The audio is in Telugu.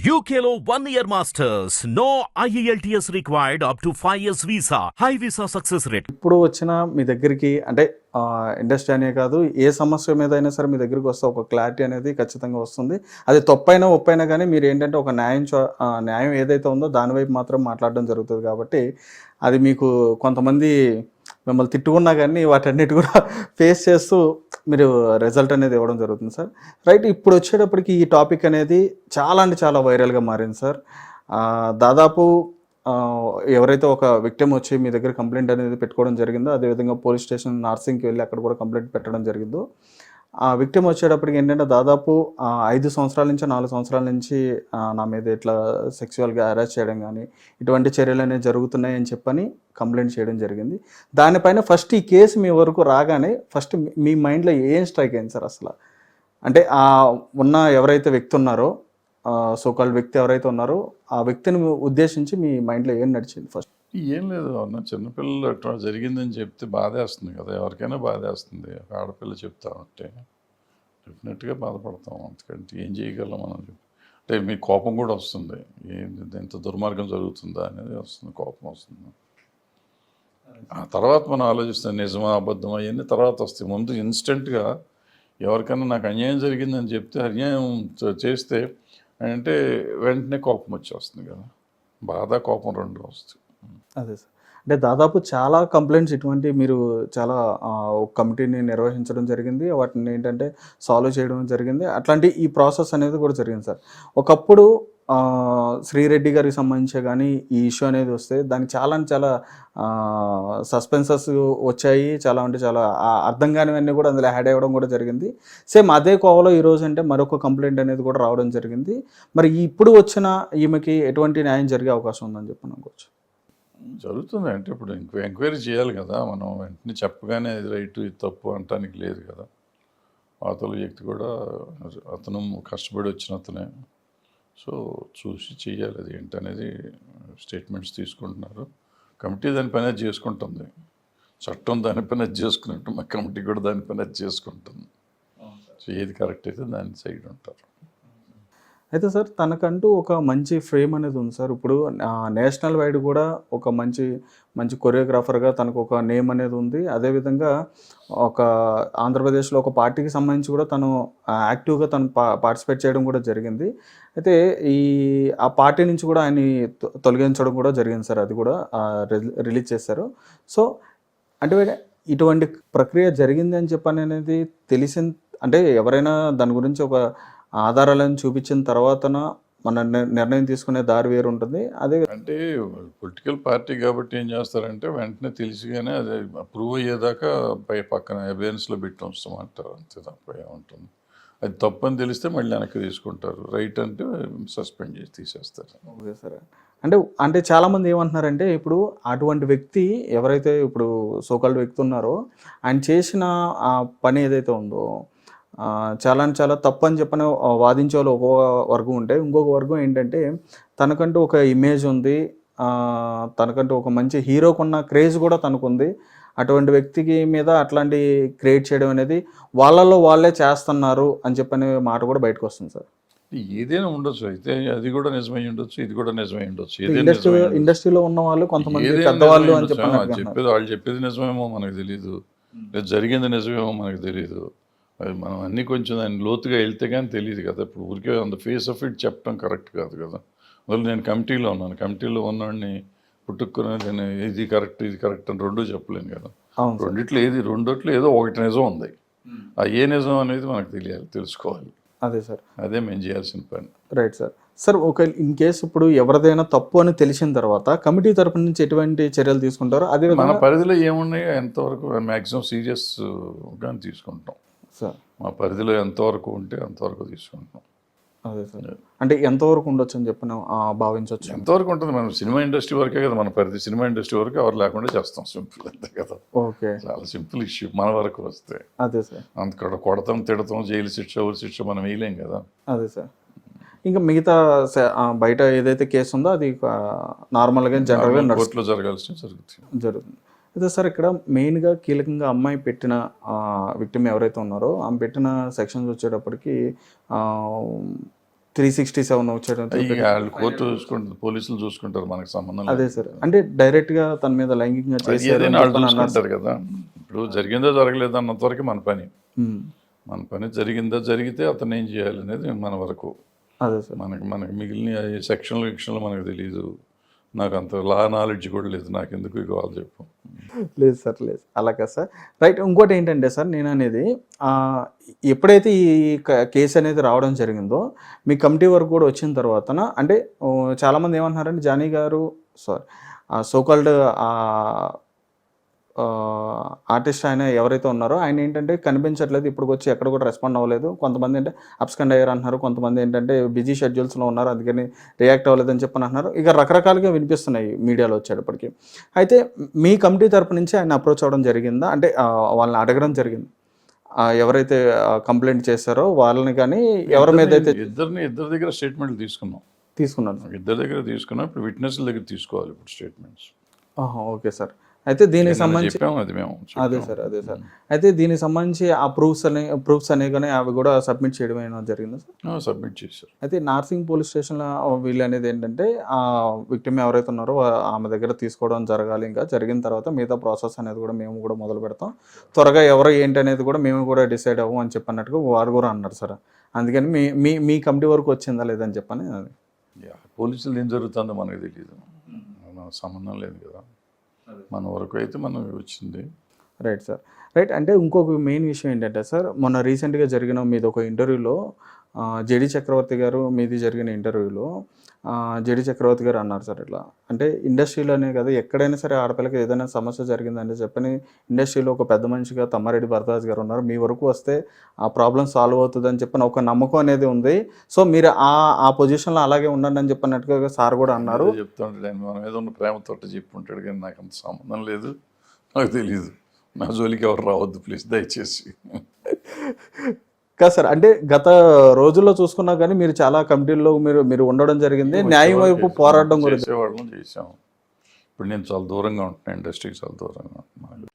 యూకేలో one year masters no E IELTS required up to 5 years visa. High visa success rate. ఇప్పుడు వచ్చిన మీ దగ్గరికి అంటే ఇండస్ట్రీ అనే కాదు ఏ సమస్య మీద అయినా సరే మీ దగ్గరికి వస్తే ఒక క్లారిటీ అనేది ఖచ్చితంగా వస్తుంది అది తప్పైనా ఒప్పైనా కానీ మీరు ఏంటంటే ఒక న్యాయం చో- న్యాయం ఏదైతే ఉందో దాని వైపు మాత్రం మాట్లాడడం జరుగుతుంది కాబట్టి అది మీకు కొంతమంది మిమ్మల్ని తిట్టుకున్నా కానీ వాటన్నిటి కూడా ఫేస్ చేస్తూ మీరు రిజల్ట్ అనేది ఇవ్వడం జరుగుతుంది సార్ రైట్ ఇప్పుడు వచ్చేటప్పటికి ఈ టాపిక్ అనేది చాలా అంటే చాలా వైరల్గా మారింది సార్ దాదాపు ఎవరైతే ఒక విక్టిమ్ వచ్చి మీ దగ్గర కంప్లైంట్ అనేది పెట్టుకోవడం జరిగిందో అదేవిధంగా పోలీస్ స్టేషన్ నార్సింగ్కి వెళ్ళి అక్కడ కూడా కంప్లైంట్ పెట్టడం జరిగిందో ఆ విక్టిమ్ వచ్చేటప్పటికి ఏంటంటే దాదాపు ఐదు సంవత్సరాల నుంచి నాలుగు సంవత్సరాల నుంచి నా మీద ఇట్లా సెక్చువల్గా అరెస్ట్ చేయడం కానీ ఇటువంటి చర్యలు అనేవి జరుగుతున్నాయి అని చెప్పని కంప్లైంట్ చేయడం జరిగింది. దానిపైన ఫస్ట్ ఈ కేసు మీ వరకు రాగానే ఫస్ట్ మీ మైండ్లో ఏం స్ట్రైక్ అయింది సార్ అసలు? అంటే ఆ ఉన్న ఎవరైతే వ్యక్తి ఉన్నారో సోకాల్ వ్యక్తి ఎవరైతే ఉన్నారో ఆ వ్యక్తిని ఉద్దేశించి మీ మైండ్లో ఏం నడిచింది ఫస్ట్ ఏం లేదు అన్న చిన్నపిల్లలు అట్లా జరిగిందని చెప్తే బాధేస్తుంది కదా ఎవరికైనా బాధేస్తుంది. ఒక ఆడపిల్ల చెప్తా ఉంటే డెఫినెట్గా బాధపడతాం అంతకంటే ఏం చేయగలం మనం చెప్పి. అంటే మీ కోపం కూడా వస్తుంది. ఏంటి ఇంత దుర్మార్గం జరుగుతుందా అనేది వస్తుంది కోపం వస్తుంది. ఆ తర్వాత మనం ఆలోచిస్తాం నిజమా అబద్ధమా అవన్నీ తర్వాత వస్తాయి. ముందు ఇన్స్టెంట్గా ఎవరికైనా నాకు అన్యాయం జరిగిందని చెప్తే అన్యాయం చేస్తే అంటే వెంటనే కోపం వచ్చేస్తుంది కదా. బాధ కోపం రెండు వస్తుంది అదే సార్. అంటే దాదాపు చాలా కంప్లైంట్స్ ఇటువంటి మీరు చాలా కమిటీని నిర్వహించడం జరిగింది. వాటిని ఏంటంటే సాల్వ్ చేయడం జరిగింది. అట్లాంటి ఈ ప్రాసెస్ అనేది కూడా జరిగింది సార్. ఒకప్పుడు శ్రీరెడ్డి గారికి సంబంధించి కానీ ఈ ఇష్యూ అనేది వస్తే దానికి చాలా చాలా సస్పెన్సెస్ వచ్చాయి. చాలా అంటే చాలా అర్థం కానివన్నీ కూడా అందులో యాడ్ అవ్వడం కూడా జరిగింది. సేమ్ అదే కోవలో ఈరోజు అంటే మరొక కంప్లైంట్ అనేది కూడా రావడం జరిగింది. మరి ఇప్పుడు వచ్చిన ఈమెకి ఎటువంటి న్యాయం జరిగే అవకాశం ఉందని చెప్పి అనుకోవచ్చు. జరుగుతుంది అంటే ఇప్పుడు ఎంక్వై ఎంక్వైరీ చేయాలి కదా. మనం వెంటనే చెప్పగానే ఇది రైట్ ఇది తప్పు అంటానికి లేదు కదా. అవతల వ్యక్తి కూడా అతను కష్టపడి వచ్చిన అతనే. సో చూసి చేయాలి అది ఏంటనేది స్టేట్మెంట్స్ తీసుకుంటున్నారు. కమిటీ దాని పని చేసుకుంటుంది. చట్టం దాని పని చేసుకున్నట్టు మా కమిటీ కూడా దాని పని చేసుకుంటుంది. సో ఏది కరెక్ట్ అయితే దాని సైడ్ ఉంటారు. అయితే సార్ తనకంటూ ఒక మంచి ఫ్రేమ్ అనేది ఉంది సార్. ఇప్పుడు నేషనల్ వైడ్ కూడా ఒక మంచి మంచి కొరియోగ్రాఫర్గా తనకు ఒక నేమ్ అనేది ఉంది. అదేవిధంగా ఒక ఆంధ్రప్రదేశ్లో ఒక పార్టీకి సంబంధించి కూడా తను యాక్టివ్గా తను పా పార్టిసిపేట్ చేయడం కూడా జరిగింది. అయితే ఈ ఆ పార్టీ నుంచి కూడా ఆయన్ని తొ- తొలగించడం కూడా జరిగింది సార్. అది కూడా రిలీజ్ చేశారు. సో అంటే ఇటువంటి ప్రక్రియ జరిగింది అని చెప్పని అనేది తెలిసిన అంటే ఎవరైనా దాని గురించి ఒక ఆధారాలను చూపించిన తర్వాతన మన నిర్- నిర్ణయం తీసుకునే దారి వేరు ఉంటుంది అదే అంటే పొలిటికల్ పార్టీ కాబట్టి ఏం చేస్తారంటే వెంటనే తెలిసిగానే అది ప్రూవ్ అయ్యేదాకా పై పక్కన ఎవిడెన్స్లో పెట్టి ఉంచమంటారు అంతే తప్ప ఏముంటుంది. అది తప్పు అని తెలిస్తే మళ్ళీ వెనక్కి తీసుకుంటారు. రైట్ అంటే సస్పెండ్ చేసి తీసేస్తారు. Okay sir. అంటే అంటే చాలా మంది ఏమంటున్నారంటే ఇప్పుడు అటువంటి వ్యక్తి ఎవరైతే ఇప్పుడు సోకాల్డ్ వ్యక్తి ఉన్నారో ఆయన చేసిన ఆ పని ఏదైతే ఉందో చాలా చాలా తప్పు అని చెప్పని వాదించే వాళ్ళు ఒక వర్గం ఉంటే ఇంకొక వర్గం ఏంటంటే తనకంటూ ఒక ఇమేజ్ ఉంది ఆ, తనకంటూ ఒక మంచి హీరోకున్న క్రేజ్ కూడా తనకుంది. అటువంటి వ్యక్తికి మీద అట్లాంటి క్రియేట్ చేయడం అనేది వాళ్ళలో వాళ్ళే చేస్తున్నారు అని చెప్పనే మాట కూడా బయటకు వస్తుంది సార్. ఏదైనా ఉండొచ్చు. అయితే అది కూడా నిజమై ఉండొచ్చు ఇది కూడా నిజమై ఉండొచ్చు. ఇండస్ట్రీ. ఇండస్ట్రీలో ఉన్న వాళ్ళు కొంతమంది పెద్దవాళ్ళు అని. చెప్పేది వాళ్ళు చెప్పేది నిజమేమో మనకు తెలియదు జరిగింది నిజమేమో మనకు తెలియదు అది మనం అన్నీ కొంచెం దాన్ని లోతుగా వెళ్తే కానీ తెలియదు కదా. ఇప్పుడు ఊరికే అంత ఫేస్ ఆఫ్ ఇట్ చెప్పడం కరెక్ట్ కాదు కదా. అందులో నేను కమిటీలో ఉన్నాను. కమిటీలో ఉన్నవాడిని పుట్టుకుని నేను ఇది కరెక్ట్ ఇది కరెక్ట్ అని రెండు చెప్పలేను కదా. రెండిట్లో ఏది రెండిట్లో ఏదో ఒకటి నిజం ఉంది. ఆ ఏ నిజం అనేది మనకు తెలియాలి తెలుసుకోవాలి. అదే సార్. అదే మేము చేయాల్సిన పని. Right sir. సార్ ఒక ఇన్ కేసు ఇప్పుడు ఎవరిదైనా తప్పు అని తెలిసిన తర్వాత కమిటీ తరపు నుంచి ఎటువంటి చర్యలు తీసుకుంటారో అదే మన పరిధిలో ఏమున్నాయో ఎంతవరకు మ్యాక్సిమం సీరియస్గా తీసుకుంటాం. సార్. మా పరిధిలో ఎంతవరకు ఉంటే అంతవరకు తీసుకుంటాం అదే సార్. అంటే ఎంతవరకు ఉండొచ్చు అని చెప్పి భావించవచ్చు ఎంతవరకు ఉంటుంది? మనం సినిమా ఇండస్ట్రీ వరకే కదా మన పరిధి సినిమా ఇండస్ట్రీ వరకు ఎవరు లేకుండా చేస్తాం. సింపుల్ అంతే కదా. ఓకే. చాలా సింపుల్ ఇష్యూ మన వరకు వస్తే. అదే సార్. అంత కొడతాం తిడతాం జైలు శిక్ష ఊరి శిక్ష మనం వేయలేం కదా. అదే సార్. ఇంకా మిగతా బయట ఏదైతే కేసు ఉందో అది నార్మల్గా జనరల్గా కోర్టులో జరగాల్సిన జరుగుతుంది. జరుగుతుంది. అయితే సార్ ఇక్కడ మెయిన్గా కీలకంగా అమ్మాయి పెట్టిన విక్టిమ్ ఎవరైతే ఉన్నారో ఆమె పెట్టిన సెక్షన్స్ వచ్చేటప్పటికి త్రీ సిక్స్టీ సెవెన్ వాళ్ళు కోర్టు చూసుకుంటారు పోలీసులు చూసుకుంటారు మనకు సంబంధం అదే సార్. అంటే డైరెక్ట్గా తన మీద లైంగికంగా చూసుకుంటారు కదా. ఇప్పుడు జరిగిందో జరగలేదో అన్నంత వరకు మన పని. మన పని జరిగిందో జరిగితే అతను ఏం చేయాలి అనేది మన వరకు. అదే సార్. మనకి మనకి మిగిలిన సెక్షన్లు గిక్షన్లు మనకు తెలియదు నాకు అంత లా నాలెడ్జ్ కూడా లేదు. నాకు ఎందుకు ఇక వాళ్ళు చెప్పు? లేదు సార్ లేదు. అలా కదా సార్. రైట్ ఇంకోటి ఏంటంటే సార్ నేను అనేది ఎప్పుడైతే ఈ కేసు అనేది రావడం జరిగిందో మీ కమిటీ వరకు కూడా వచ్చిన తర్వాత అంటే చాలామంది ఏమంటున్నారంటే జానీ గారు సారీ సోకాల్డ్ ఆర్టిస్ట్ ఆయన ఎవరైతే ఉన్నారో ఆయన ఏంటంటే కనిపించట్లేదు ఇప్పుడు వచ్చి ఎక్కడ కూడా రెస్పాండ్ అవ్వలేదు. కొంతమంది అంటే అప్స్కండ్ అయ్యారు అంటున్నారు కొంతమంది ఏంటంటే బిజీ షెడ్యూల్స్లో ఉన్నారు అందుకని రియాక్ట్ అవ్వలేదు అని చెప్పని అంటున్నారు. ఇక రకరకాలుగా వినిపిస్తున్నాయి మీడియాలో వచ్చేటప్పటికి. అయితే మీ కమిటీ తరపు నుంచి ఆయన అప్రోచ్ అవ్వడం జరిగిందా? అంటే వాళ్ళని అడగడం జరిగింది. ఎవరైతే కంప్లైంట్ చేశారో వాళ్ళని కానీ ఎవరి మీద అయితే ఇద్దరిని ఇద్దరి దగ్గర స్టేట్మెంట్లు తీసుకున్నాం. తీసుకున్నారు. ఇద్దరి దగ్గర తీసుకున్నాం ఇప్పుడు విట్నెస్ల దగ్గర తీసుకోవాలి ఇప్పుడు స్టేట్మెంట్స్ ఓకే సార్. అయితే దీనికి సంబంధించి అది మేము అదే సార్ అదే సార్. అయితే దీనికి సంబంధించి ఆ ప్రూఫ్స్ అనే ప్రూఫ్స్ అనేవి కానీ అవి కూడా సబ్మిట్ చేయడం జరిగిందా సార్? సబ్మిట్ చేశారు. అయితే నార్సింగ్ పోలీస్ స్టేషన్లో వీళ్ళు అనేది ఏంటంటే ఆ విక్టిమ్ ఎవరైతే ఉన్నారో ఆమె దగ్గర తీసుకోవడం జరగాలి ఇంకా జరిగిన తర్వాత మిగతా ప్రాసెస్ అనేది కూడా మేము కూడా మొదలు పెడతాం. త్వరగా ఎవరు ఏంటి అనేది కూడా మేము కూడా డిసైడ్ అవ్వం అని చెప్పన్నట్టుగా వారు కూడా అన్నారు సార్. అందుకని మీ మీ మీ కమిటీ వరకు వచ్చిందా లేదని చెప్పని పోలీసులు ఏం జరుగుతుందో మనకు తెలియదు సంబంధం లేదు కదా. మన వరకు అయితే మనం వచ్చింది. రైట్ సార్ రైట్ అంటే ఇంకొక మెయిన్ విషయం ఏంటంటే సార్ మొన్న రీసెంట్గా జరిగిన మీది ఒక ఇంటర్వ్యూలో జేడి చక్రవర్తి గారు మీది జరిగిన ఇంటర్వ్యూలో జేడి చక్రవర్తి గారు అన్నారు సార్ ఇట్లా. అంటే ఇండస్ట్రీలోనే కదా ఎక్కడైనా సరే ఆడపిల్లకి ఏదైనా సమస్య జరిగిందంటే చెప్పని ఇండస్ట్రీలో ఒక పెద్ద మనిషిగా తమ్మారెడ్డి భరద్వాజ్ గారు ఉన్నారు. మీ వరకు వస్తే ఆ ప్రాబ్లం సాల్వ్ అవుతుందని చెప్పని ఒక నమ్మకం అనేది ఉంది. సో మీరు ఆ ఆ పొజిషన్లో అలాగే ఉండండి అని చెప్పినట్టుగా సార్ కూడా అన్నారు. చెప్తాను చెప్తా ఏదో ప్రేమతో మన చెప్పి ఉంటాడు కానీ నాకు అంత సంబంధం లేదు. నాకు తెలియదు నా జోలికి ఎవరు రావద్దు ప్లీజ్ దయచేసి. కాదు సార్ అంటే గత రోజుల్లో చూసుకున్నా కానీ మీరు చాలా కమిటీల్లో మీరు మీరు ఉండడం జరిగింది. న్యాయం వైపు పోరాడడం కూడా చేసేవాళ్ళం చేసాం. ఇప్పుడు నేను చాలా దూరంగా ఉంటున్నాను ఇండస్ట్రీకి చాలా దూరంగా ఉంటున్నాను